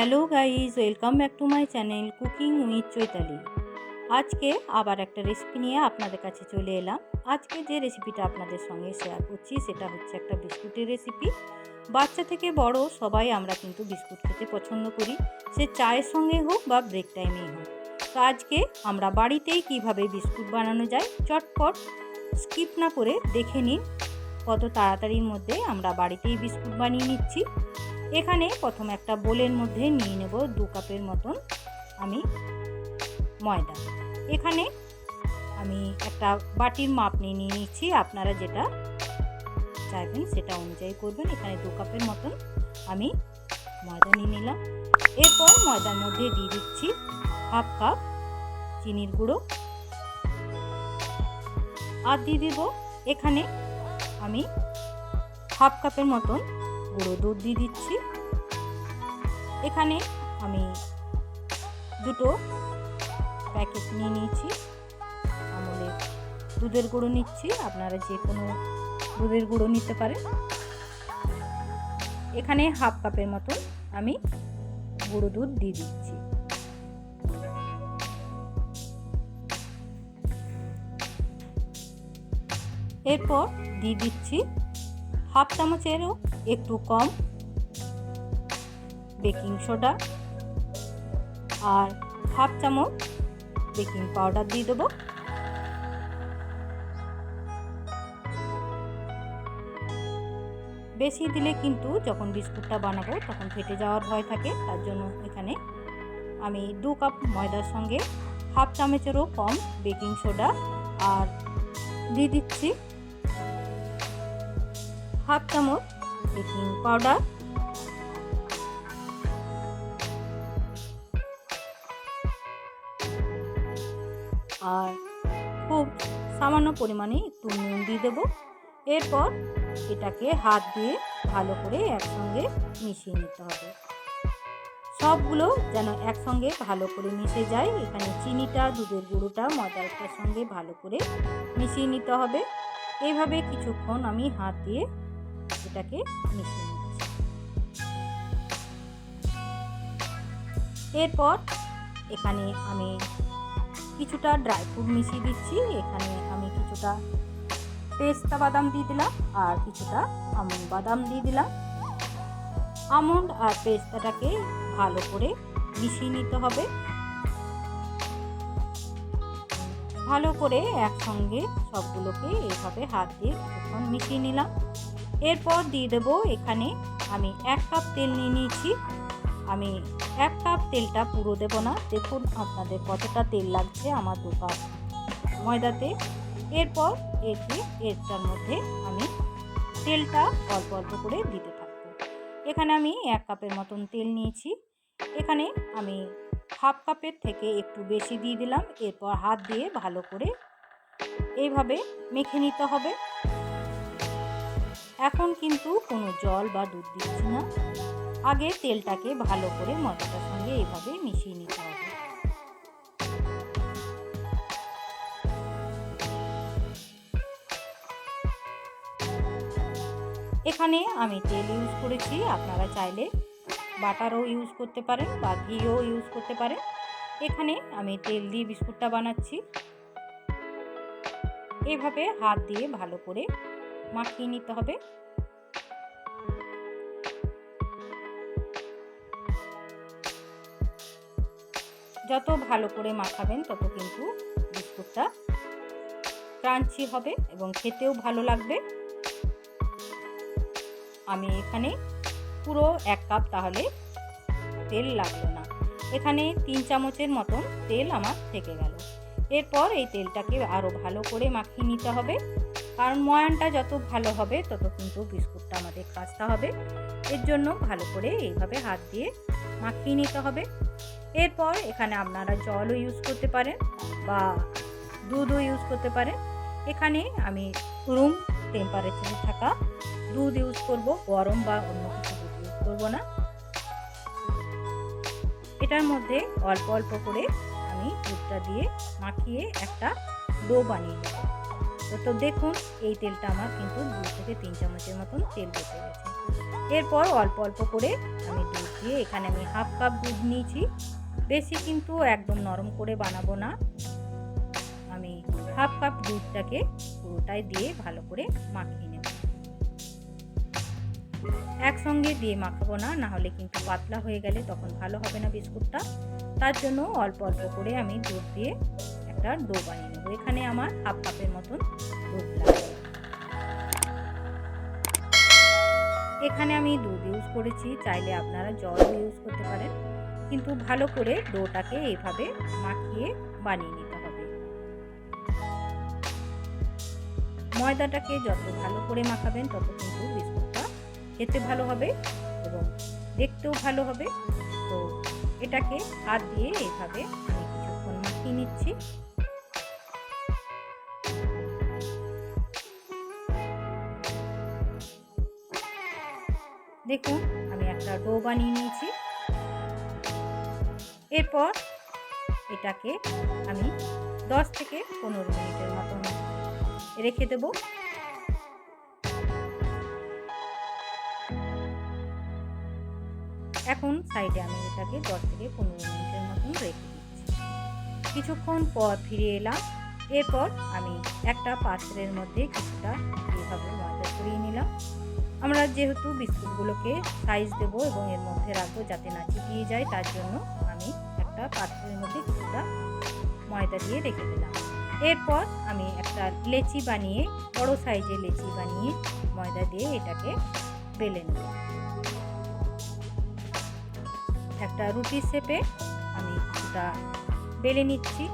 Hello guys welcome back to my channel cooking with Chaitali. আজকে আবার একটা recipe নিয়ে আপনাদের কাছে চলে এলাম। আজকে যে রেসিপিটা আপনাদের সঙ্গে শেয়ার করছি, সেটা হচ্ছে একটা বিস্কুটের রেসিপি বাচ্চা থেকে বড় সবাই আমরা কিন্তু বিস্কুট খেতে পছন্দ করি। সে চায়ের সঙ্গে হোক বা ব্রেক টাইমেই হোক। তো আজকে আমরা বাড়িতেই কীভাবে বিস্কুট বানানো যায়, চটপট স্কিপ না করে দেখে নিন। কত তাড়াতাড়ির মধ্যে আমরা বাড়িতেই বিস্কুট বানিয়ে নিচ্ছি। এখানে প্রথম একটা বোলের মধ্যে নিয়ে নেব দু কাপের মতন আমি ময়দা। এখানে আমি একটা বাটির মাপ নিয়ে নিয়ে নিচ্ছি আপনারা যেটা চাইবেন সেটা অনুযায়ী করবেন। এখানে দু কাপের মতন আমি ময়দা নিয়ে নিলাম। এরপর ময়দার মধ্যে দিয়ে দিচ্ছি হাফ কাপ চিনির গুঁড়ো। আর দিয়ে দিব এখানে আমি হাফ কাপের মতন গুঁড়ো দুধ দিয়ে দিচ্ছি। এখানে আমি দুটো প্যাকেট নিয়ে নিয়েছি। আমলের দুধের গুঁড়ো নিচ্ছি, আপনারা যে কোনো দুধের গুঁড়ো নিতে পারেন। এখানে হাফ কাপের মতন আমি গুঁড়ো দুধ দিয়ে দিচ্ছি। এরপর দিয়ে দিচ্ছি হাফ চামচেরও একটু কম বেকিং সোডা আর হাফ চামচ বেকিং পাউডার দিয়ে দেবো। বেশি দিলে কিন্তু যখন বিস্কুটটা বানাবো তখন ফেটে যাওয়ার ভয় থাকে, তার জন্য এখানে আমি দু কাপ ময়দার সঙ্গে হাফ চামচেরও কম বেকিং সোডা আর দিয়ে দিচ্ছি হাফ চামচ বেকিং পাউডার। আর খুব সামান্য পরিমাণে একটু নুন দিয়ে দেবো। এরপর এটাকে হাত দিয়ে ভালো করে একসঙ্গে মিশিয়ে নিতে হবে। সবগুলো যেন একসঙ্গে ভালো করে মিশে যায়, এখানে চিনিটা, দুধের গুঁড়োটা ময়দাটার সঙ্গে ভালো করে মিশিয়ে নিতে হবে। এইভাবে কিছুক্ষণ আমি হাত দিয়ে এটাকে মিশিয়ে নিচ্ছি। এরপর এখানে আমি কিছুটা ড্রাই ফ্রুট মিশিয়ে দিচ্ছি। এখানে আমি কিছুটা পেস্তা বাদাম দিয়ে দিলাম আর কিছুটা আমন্ড বাদাম দিয়ে দিলাম। আমন্ড আর পেস্তাটাকে ভালো করে মিশিয়ে নিতে হবে। ভালো করে একসঙ্গে সবগুলোকে এইভাবে হাত দিয়ে মিশিয়ে নিলাম। এরপর দিয়ে দেব এখানে আমি এক কাপ তেল নিয়ে নিয়েছি। আমি এক কাপ তেলটা পুরো দেব না। দেখুন আপনাদের কতটা তেল লাগছে আমার দু কাপ ময়দাতে। এরপর এতে এরটার মধ্যে আমি তেলটা অল্প অল্প করে দিতে থাকব। এখানে আমি এক কাপের মতন তেল নিয়েছি। এখানে আমি হাফ কাপের থেকে একটু বেশি দিয়ে দিলাম। এরপর হাত দিয়ে ভালো করে এইভাবে মেখে নিতে হবে। এখন কিন্তু কোনো জল বা দুধ দিচ্ছি না। আগে তেলটাকে ভালো করে ময়দাটার সঙ্গে এভাবে মিশিয়ে নিতে হবে। এখানে আমি তেল ইউজ করেছি, আপনারা চাইলে বাটারও ইউজ করতে পারেন বা ঘিও ইউজ করতে পারেন। এখানে আমি তেল দিয়ে বিস্কুটটা বানাচ্ছি। এভাবে হাত দিয়ে ভালো করে মাখিয়ে নিতে হবে। যত ভালো করে মাখাবেন, তত কিন্তু বিস্কুটটা ক্রাঞ্চি হবে এবং খেতেও ভালো লাগবে। আমি এখানে পুরো এক কাপ তাহলে তেল লাগল না। এখানে তিন চামচের মতন তেল আমার থেকে গেল। এরপর এই তেলটাকে আরও ভালো করে মাখিয়ে নিতে হবে। কারণ ময়ানটা যত ভালো হবে, তত কিন্তু বিস্কুটটা আমাদের খাস্তা হবে। এর জন্য ভালো করে এইভাবে হাত দিয়ে মাখিয়ে নিতে হবে। এরপর এখানে আপনারা জলও ইউজ করতে পারেন বা দুধও ইউজ করতে পারেন। এখানে আমি রুম টেম্পারেচারে থাকা দুধ ইউজ করব, গরম বা অন্য কিছু দুধ ইউজ করব না। এটার মধ্যে অল্প অল্প করে আমি দুধটা দিয়ে মাখিয়ে একটা ডো বানিয়ে নেব। তো তো দেখুন, এই তেলটা আমার কিন্তু দু থেকে তিন চামচের মতন তেল বেঁচে গেছে। এরপর অল্প অল্প করে আমি দুধ দিয়ে এখানে আমি হাফ কাপ দুধ নিয়েছি। বেশি কিন্তু একদম নরম করে বানাবো না। আমি হাফ কাপ দুধটাকে পুরোটাই দিয়ে ভালো করে মাখিয়ে একসঙ্গে দিয়ে মাখাবো না না হলে কিন্তু পাতলা হয়ে গেলে তখন ভালো হবে না বিস্কুটটা। তার জন্য অল্প অল্প করে আমি দুধ দিয়ে একটা ডো বানিয়ে নেব। এখানে আমার হাফ কাপের মতন দুধ লাগবে। এখানে আমি দুধ ইউজ করেছি, চাইলে আপনারা জলও ইউজ করতে পারেন। কিন্তু ভালো করে ডোটাকে এইভাবে মাখিয়ে বানিয়ে নিতে হবে। ময়দাটাকে যত ভালো করে মাখাবেন, তত কিন্তু খেতে ভালো হবে এবং দেখতেও ভালো হবে। তো এটাকে হাত দিয়ে এইভাবে আমি কিছুক্ষণ মাখিয়ে নিচ্ছি। দেখুন, আমি একটা ডো বানিয়ে নিয়েছি। এরপর এটাকে আমি দশ থেকে পনেরো মিনিটের মতন রেখে দেব। এখন সাইডে আমি এটাকে দশ থেকে পনেরো মিনিটের মতন রেখে দিচ্ছি। কিছুক্ষণ পর ফিরে এলাম, এরপর আমি একটা পাত্রের মধ্যে কিছুটা এইভাবে ময়দা ছড়িয়ে নিলাম। আমরা যেহেতু বিস্কুটগুলোকে সাইজ দেবো এবং এর মধ্যে রাখব যাতে না চিপিয়ে যায়, তার জন্য আমি একটা পাত্রের মধ্যে কিছুটা ময়দা দিয়ে রেখে দিলাম। এরপর আমি একটা লেচি বানিয়ে, বড় সাইজের লেচি বানিয়ে ময়দা দিয়ে এটাকে বেলে নেব একটা রুটির শেপে আমি কিছুটা বেলে নিচ্ছি।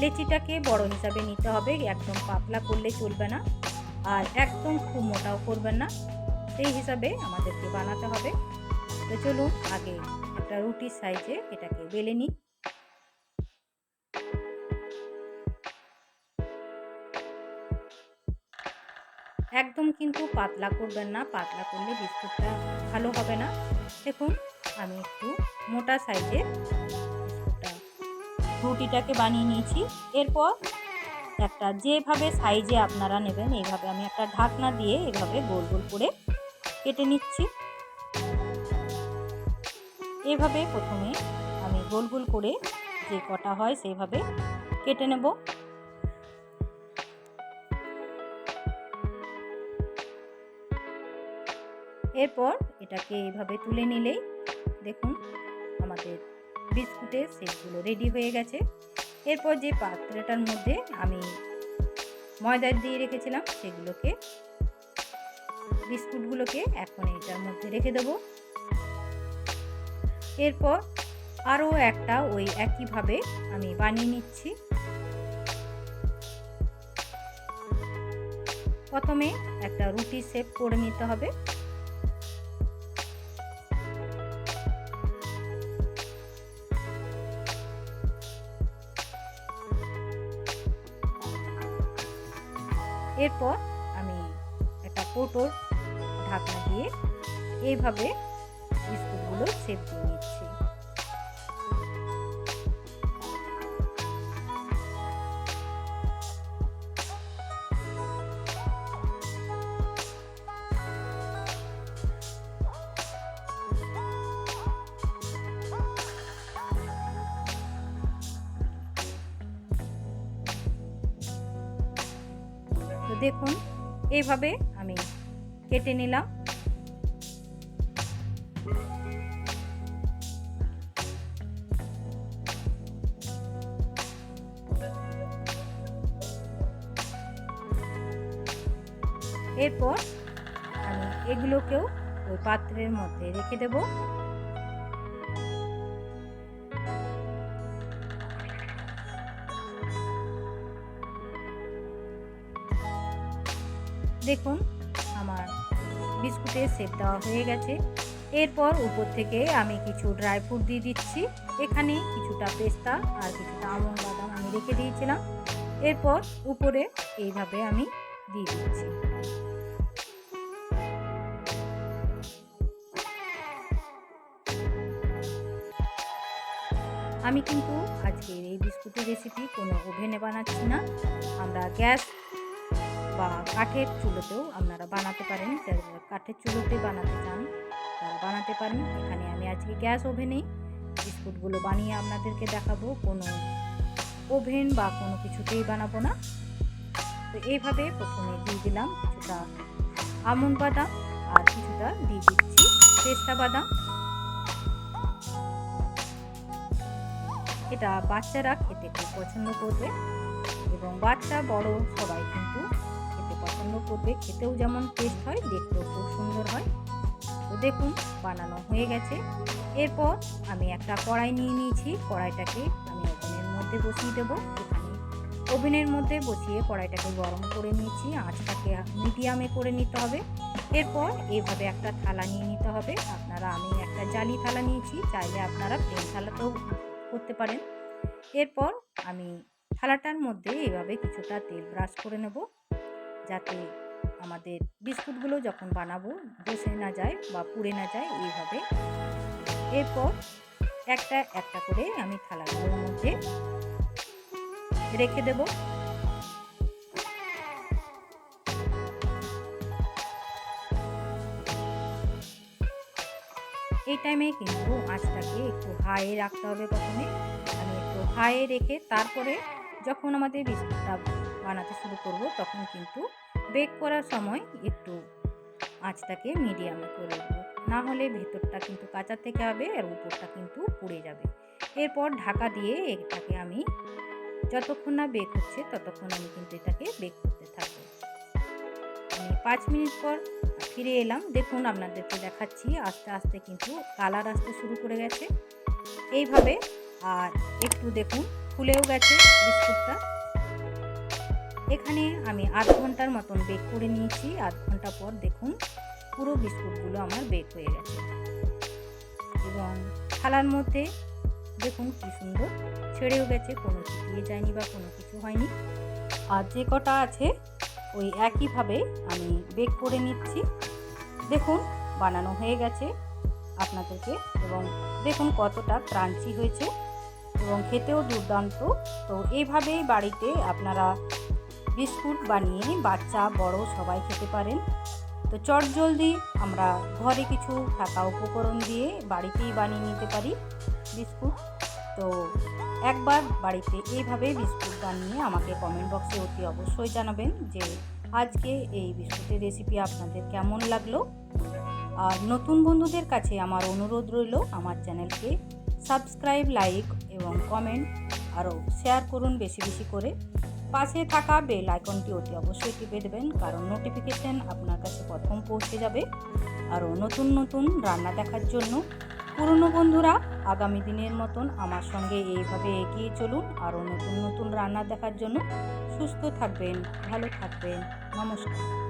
লেচিটাকে বড় হিসাবে নিতে হবে, একদম পাতলা করলে চলবে না আর একদম খুব মোটাও করবেন না। সেই হিসাবে আমাদেরকে বানাতে হবে। তো চলুন আগে একটা রুটির সাইজে এটাকে বেলে নিই। একদম কিন্তু পাতলা করবেন না, পাতলা করলে বিস্কুটটা ভালো হবে না। দেখুন, আমি একটু মোটা সাইজের রুটিটাকে বানিয়ে নিয়েছি। এরপর একটা যেভাবে সাইজে আপনারা নেবেন, এইভাবে আমি একটা ঢাকনা দিয়ে এভাবে গোল গোল করে কেটে নিচ্ছি। এভাবে প্রথমে আমি গোল গোল করে যে কটা হয়, সেইভাবে কেটে নেব। এরপর এটাকে এইভাবে তুলে নিলেই দেখুন আমাদের বিস্কুটের সেটগুলো রেডি হয়ে গেছে। এরপর যে পাত্রটার মধ্যে আমি ময়দা দিয়ে রেখেছিলাম সেগুলোকে, বিস্কুটগুলোকে এখন এটার মধ্যে রেখে দেব। এরপর আরও একটা ওই একইভাবে আমি বানিয়ে নিচ্ছি। প্রথমে একটা রুটি শেপ করে নিতে হবে। এরপর আমি একটা পোটোর ঢাকনা দিয়ে এইভাবে বিস্কুটগুলো সেভ দিয়ে দেখুন এইভাবে আমি কেটে নিলাম। এরপর আমি এগুলোকেও ওই পাত্রের মধ্যে রেখে দেব। দেখুন, আমার বিস্কুটের সেট দেওয়া হয়ে গেছে। এরপর উপর থেকে আমি কিছু ড্রাই ফ্রুট দিয়ে দিচ্ছি। এখানে কিছুটা পেস্তা আর কিছুটা আমন বাদাম আমি রেখে দিয়েছিলাম। এরপর উপরে এইভাবে আমি দিয়ে দিচ্ছি। আমি কিন্তু আজকের এই বিস্কুটের রেসিপি কোনো ওভেনে বানাচ্ছি না। আমরা গ্যাস বা কাঠের চুলোতেও আপনারা বানাতে পারেন, যারা কাঠের চুলোতে বানাতে চান তারা বানাতে পারেন। এখানে আমি আজকে গ্যাস ওভেনেই বিস্কুটগুলো বানিয়ে আপনাদেরকে দেখাবো। কোনো ওভেন বা কোনো কিছুতেই বানাবো না। তো এইভাবে প্রথমে দিয়ে দিলাম কিছুটা আমন্ড বাদাম আর কিছুটা দিয়ে দিচ্ছি পেস্তা বাদাম। এটা বাচ্চারা খেতে খুব পছন্দ করবে এবং বাচ্চা, বড় সবাই পছন্দ করবে, খেতেও যেমন টেস্ট হয়, দেখতেও খুব সুন্দর হয়। তো দেখুন, বানানো হয়ে গেছে। এরপর আমি একটা কড়াই নিয়ে নিয়েছি, কড়াইটাকে আমি ওভেনের মধ্যে বসিয়ে দেবো। এখানে ওভেনের মধ্যে বসিয়ে কড়াইটাকে গরম করে নিয়েছি, আঁচটাকে মিডিয়ামে করে নিতে হবে। এরপর এইভাবে একটা থালা নিয়ে নিতে হবে। আপনারা, আমি একটা জালি থালা নিয়েছি, চাইলে আপনারা প্লেন থালাতেও করতে পারেন। এরপর আমি থালাটার মধ্যে এইভাবে কিছুটা তেল ব্রাশ করে নেব। যাতে আমাদের বিস্কুটগুলো যখন বানাবো, বসে না যায় বা পুড়ে না যায় এইভাবে। এরপর একটা একটা করে আমি থালাগুলোর মধ্যে রেখে দেব। এই টাইমে কিন্তু আঁচটাকে একটু হাইয়ে রাখতে হবে প্রথমে। আমি একটু হাইয়ে রেখে তারপরে যখন আমাদের বিস্কুটটা বানাতে শুরু করব, তখন কিন্তু বেক করার সময় একটু আঁচটাকে মিডিয়ামে করে দেবো না হলে ভেতরটা কিন্তু কাঁচা থেকে হবে আর উপরটা কিন্তু পুড়ে যাবে। এরপর ঢাকা দিয়ে এটাকে আমি যতক্ষণ না বেক হচ্ছে ততক্ষণ আমি কিন্তু এটাকে বেক করতে থাকব। আমি পাঁচ মিনিট পর ফিরে এলাম। দেখুন আপনাদেরকে দেখাচ্ছি, আস্তে আস্তে কিন্তু কালার আসতে শুরু করে গেছে। এইভাবে আর একটু দেখুন, ফুলেও গেছে বিস্কুটটা। এখানে আমি আধ ঘণ্টার মতন বেক করে নিয়েছি। আধ ঘণ্টা পর দেখুন পুরো বিস্কুটগুলো আমার বেক হয়ে গেছে। এবং থালার মধ্যে দেখুন কি সুন্দর ছেড়েও গেছে, কোনো চিপিয়ে যায়নি বা কোনো কিছু হয়নি। আর যে কটা আছে, ওই একইভাবে আমি বেক করে নিচ্ছি। দেখুন বানানো হয়ে গেছে আপনাদেরকে। এবং দেখুন কতটা ক্রাঞ্চি হয়েছে। এবং খেতেও দুর্দান্ত। তো এইভাবেই বাড়িতে আপনারা বিস্কুট বানিয়ে বাচ্চা, বড় সবাই খেতে পারেন। তো চট জলদি আমরা ঘরে কিছু থাকা উপকরণ দিয়ে বাড়িতেই বানিয়ে নিতে পারি বিস্কুট। তো একবার বাড়িতে এইভাবে বিস্কুট বানিয়ে আমাকে কমেন্ট বক্সে অতি অবশ্যই জানাবেন যে আজকে এই বিস্কুটের রেসিপি আপনাদের কেমন লাগল। আর নতুন বন্ধুদের কাছে আমার অনুরোধ রইল আমার চ্যানেলকে সাবস্ক্রাইব লাইক এবং কমেন্ট আরও শেয়ার করুন বেশি বেশি করে। পাশে থাকা বেল আইকনটি অতি অবশ্যই টিপে দেবেন, কারণ নোটিফিকেশান আপনার কাছে প্রথম পৌঁছে যাবে। আরও নতুন নতুন রান্না দেখার জন্য পুরনো বন্ধুরা, আগামী দিনের মতন আমার সঙ্গে এইভাবে এগিয়ে চলুন। আরও নতুন নতুন রান্না দেখার জন্য সুস্থ থাকবেন, ভালো থাকবেন। নমস্কার।